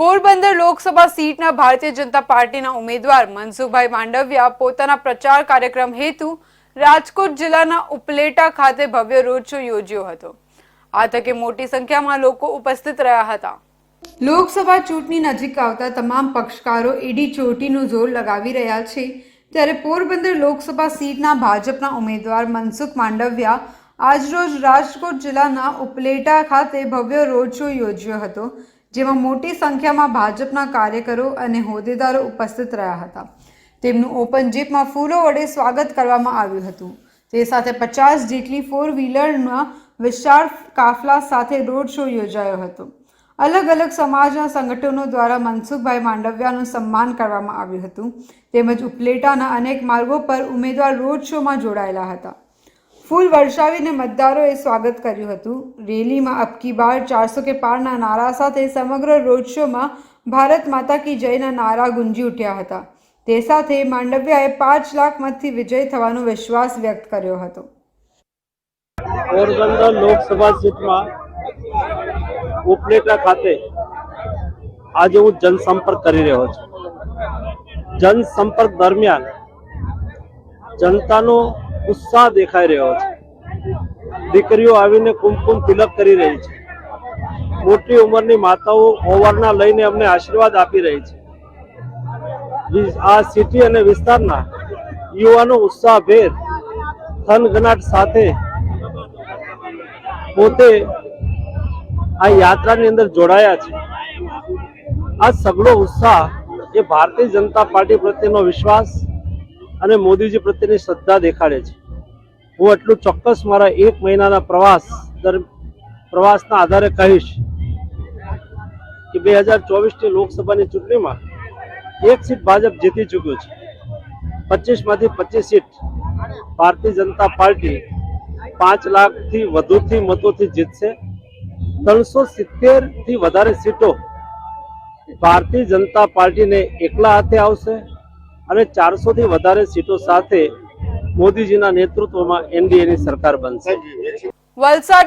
પોરબંદર લોકસભા સીટના ભારતીય જનતા પાર્ટીના ઉમેદવાર મનસુખભાઈ માંડવિયા પોતાના પ્રચાર કાર્યક્રમ હેતુ રાજકોટ જિલ્લાના ઉપલેટા ખાતે ભવ્ય રોડ શો યોજ્યો હતો. આ તકે મોટી સંખ્યામાં લોકો ઉપસ્થિત રહ્યા હતા. લોકસભા ચૂંટણી નજીક આવતા તમામ પક્ષકારો એડી ચોટીનું જોર લગાવી રહ્યા છે. ત્યારે પોરબંદર લોકસભા સીટના ભાજપના ઉમેદવાર મનસુખ માંડવિયા આજરોજ રાજકોટ જિલ્લાના ઉપલેટા ખાતે ભવ્ય રોડ શો યોજ્યો હતો. જેમાં મોટી સંખ્યામાં ભાજપના કાર્યકરો અને હોદ્દેદારો ઉપસ્થિત રહ્યા હતા. તેમનું ઓપન જીપમાં ફૂલો વડે સ્વાગત કરવામાં આવ્યું હતું. તે સાથે પચાસ જેટલી ફોર વ્હીલરના વિશાળ કાફલા સાથે રોડ શો યોજાયો હતો. અલગ અલગ સમાજના સંગઠનો દ્વારા મનસુખભાઈ માંડવિયાનું સન્માન કરવામાં આવ્યું હતું. તેમજ ઉપલેટાના અનેક માર્ગો પર ઉમેદવાર રોડ શોમાં જોડાયેલા હતા. ફૂલ વર્ષાવીને મતદારોએ સ્વાગત કર્યું હતું. રેલીમાં અબકી બાર ચારસો કે પારના નારા સાથે સમગ્ર રોડ શોમાં ભારત માતા કી જયના નારા ગુંજી ઉઠ્યા હતા. તે સાથે માંડવિયાએ પાંચ લાખ મતથી વિજય થવાનો વિશ્વાસ વ્યક્ત કર્યો હતો. પોરબંદર લોકસભા સીટમાં ઉપલેટા ખાતે આજે હું જનસંપર્ક કરી રહ્યો છું. જનસંપર્ક દરમિયાન જનતાનો ઉત્સાહ દેખાઈ રહ્યો છે. દીકરીઓ આવીને કુમકુમ તિલક કરી રહી છે. મોટી ઉંમરની માતાઓ ઓવરના લઈને અમને આશીર્વાદ આપી રહી છે. આ સિટી અને વિસ્તારના યુવાનો ઉત્સાહભેર થનગનાટ સાથે પોતે આ યાત્રાની અંદર જોડાયા છે. આ સગળો ઉત્સાહ એ ભારતીય જનતા પાર્ટી પ્રત્યેનો વિશ્વાસ અને મોદીજી પ્રત્યેની શ્રદ્ધા દેખાડે છે. હું એટલું ચોક્કસ મારા એક મહિનાના પ્રવાસ પ્રવાસના આધારે કહીશ કે બે હજાર ચોવીસની લોકસભાની ચૂંટણીમાં એક સીટ ભાજપ જીતી ચૂક્યું છે. પચીસમાંથી પચીસ સીટ ભારતીય જનતા પાર્ટી પાંચ લાખથી વધુથી મતોથી જીતશે. ત્રણસો સિત્તેરથી વધારે સીટો ભારતીય જનતા પાર્ટીને એકલા હાથે આવશે. અને ચારસો થી વધારે સીટો સાથે મોદીજીના નેતૃત્વમાં એનડીએની સરકાર બનશે. વલસાડ